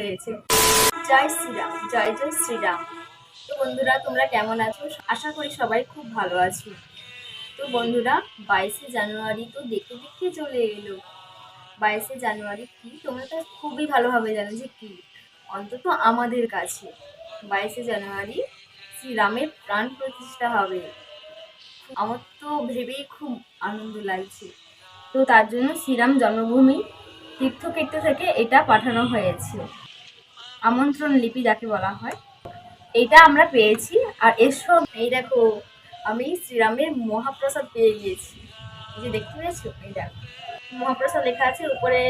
হয়েছে জয় শ্রীরাম, জয় জয় শ্রীরাম। তো বন্ধুরা, তোমরা কেমন আছো? আশা করি সবাই খুব ভালো আছো। তো বন্ধুরা, বাইশে জানুয়ারি তো দেখে দেখে চলে এলো। বাইশে জানুয়ারি কি? তোমরা তো খুবই ভালোভাবে জানো যে কি। অন্তত আমাদের কাছে বাইশে জানুয়ারি শ্রীরামের প্রাণ প্রতিষ্ঠা হবে। আমার তো ভেবেই খুব আনন্দ লাগছে। তো তার জন্য শ্রীরাম জন্মভূমি তীর্থক্ষেত্র থেকে এটা পাঠানো হয়েছে। আমন্ত্রণ লিপি যাকে বলা হয়। এটা আমরা পেয়েছি। আর সঙ্গে এই দেখো, আমি শ্রীরামের মহাপ্রসাদ পেয়ে গিয়েছি। যে দেখতে পেয়েছ? এই দেখো। মহাপ্রসাদ লেখা আছে, উপরে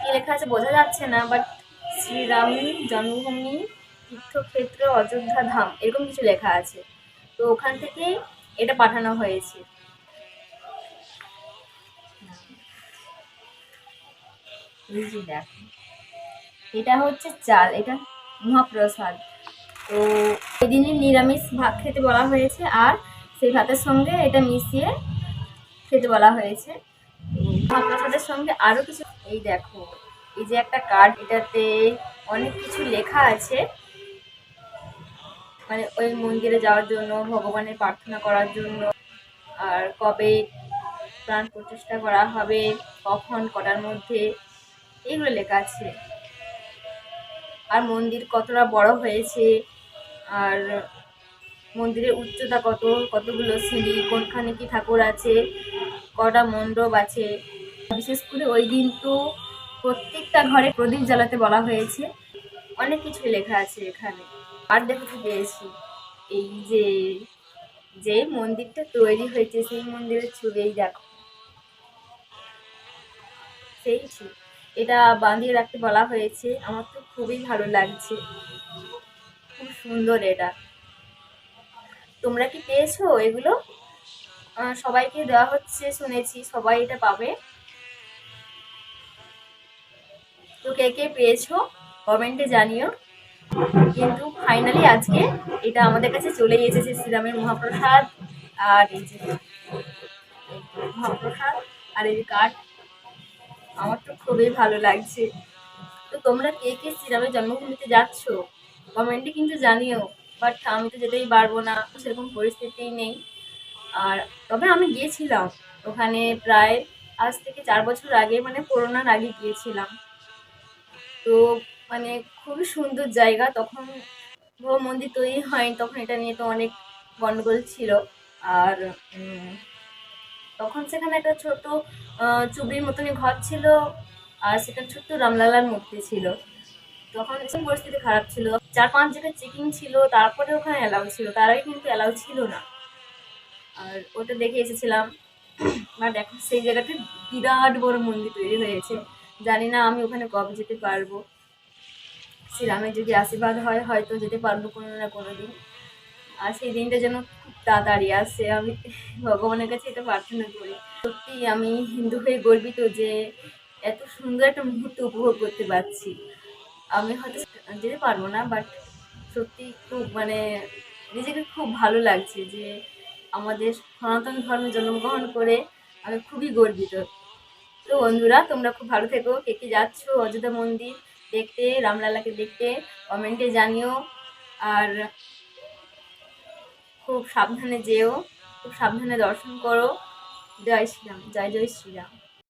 কি লেখা আছে বোঝা যাচ্ছে না বাট শ্রীরাম জন্মভূমি তীর্থক্ষেত্র অযোধ্যা ধাম, এরকম কিছু লেখা আছে। তো ওখান থেকে এটা পাঠানো হয়েছে। দেখো। এটা হচ্ছে চাল, এটা মহাপ্রসাদ। তো এদিনই নিরামিষ ভাত খেতে বলা হয়েছে আর সেই ভাতের সঙ্গে এটা মিশিয়ে খেতে বলা হয়েছে। মহাপ্রসাদের সঙ্গে আরও কিছু, এই দেখো, এই যে একটা কার্ড, এটাতে অনেক কিছু লেখা আছে। মানে ওই মন্দিরে যাওয়ার জন্য, ভগবানের প্রার্থনা করার জন্য, আর কবে প্রাণ প্রতিষ্ঠা করা হবে, কখন, কটার মধ্যে এগুলো লেখা আছে। আর মন্দির কতটা বড় হয়েছে, আর মন্দিরের উচ্চতা কত, কতগুলো সিঁড়ি, কোনখানে কি ঠাকুর আছে, কটা মণ্ডপ আছে। বিশেষ করে ওই দিন তো প্রত্যেকটা ঘরে প্রদীপ জ্বালাতে বলা হয়েছে। অনেক কিছু লেখা আছে এখানে। আর দেখতে পেয়েছি এই যে যে মন্দিরটা তৈরি হয়েছে, সেই মন্দিরের ছবি এই দেখো। সেই ছবি এটা বাঁধিয়ে রাখতে বলা হয়েছে। আমার তো খুবই ভালো লাগছে। খুব সুন্দর এটা। তোমরা কি পেয়েছ এগুলো? সবাইকে দেওয়া হচ্ছে, শুনেছি সবাই এটা পাবে। তো কে কে পেয়েছ? কমেন্টে জানিও। কিন্তু ফাইনালি আজকে এটা আমাদের কাছে চলেই এসেছে শ্রীরামের মহাপ্রসাদ। আর এই যে মহাপ্রসাদ, আর এই যে কাঠ। আমার তো খুবই ভালো লাগছে। তো তোমরা কে কে শ্রীরামের জন্মভূমিতে যাচ্ছ? কমেন্টে কিন্তু জানিও। বাট আমি তো যেতেই পারব না, সেরকম পরিস্থিতি নেই। আর তবে আমি গিয়েছিলাম। ওখানে প্রায় আজ থেকে চার বছর আগে মানে করোনার আগে গিয়েছিলাম। তো মানে খুবই সুন্দর জায়গা। তখন মন্দির তৈরি হয়নি, তখন এটা নিয়ে তো অনেক গন্ডগোল ছিল। আর তখন সেখানে একটা ছোট আহ, চুবড়ির মতনই ঘর ছিল আর সেখানে ছোট্ট রামলালার মূর্তি ছিল। তখন পরিস্থিতি খারাপ ছিল। চার পাঁচ জায়গায় চেকিং ছিল তারপরে ওখানে অ্যালাউ ছিল তার আগে কিন্তু অ্যালাউ ছিল না। আর ওটা দেখে এসেছিলাম। বাট দেখো সেই জায়গাতে বিরাট বড় মন্দির তৈরি হয়েছে। জানি না আমি ওখানে কবে যেতে পারব। শ্রীরামের যদি আশীর্বাদ হয় হয়তো যেতে পারব কোনো না কোনো দিন। আর সেই দিনটা যেন খুব তাড়াতাড়ি আসে। আমি ভগবানের কাছে এটা প্রার্থনা করি। সত্যি আমি হিন্দু হয়ে গর্বিত যে এত সুন্দর একটা মুহূর্ত উপভোগ করতে পারছি। আমি হয়তো যেতে পারব না বাট সত্যি খুব মানে নিজেকে খুব ভালো লাগছে যে আমাদের সনাতন ধর্মে জন্মগ্রহণ করে আমি খুবই গর্বিত। তো বন্ধুরা, তোমরা খুব ভালো থেকো। কে কে যাচ্ছ? অযোধ্যা মন্দির দেখতে, রামলালাকে দেখতে কমেন্টে জানিও। আর খুব সাবধানে যেও খুব সাবধানে দর্শন করো। জয় শ্রীরাম জয় জয় শ্রীরাম।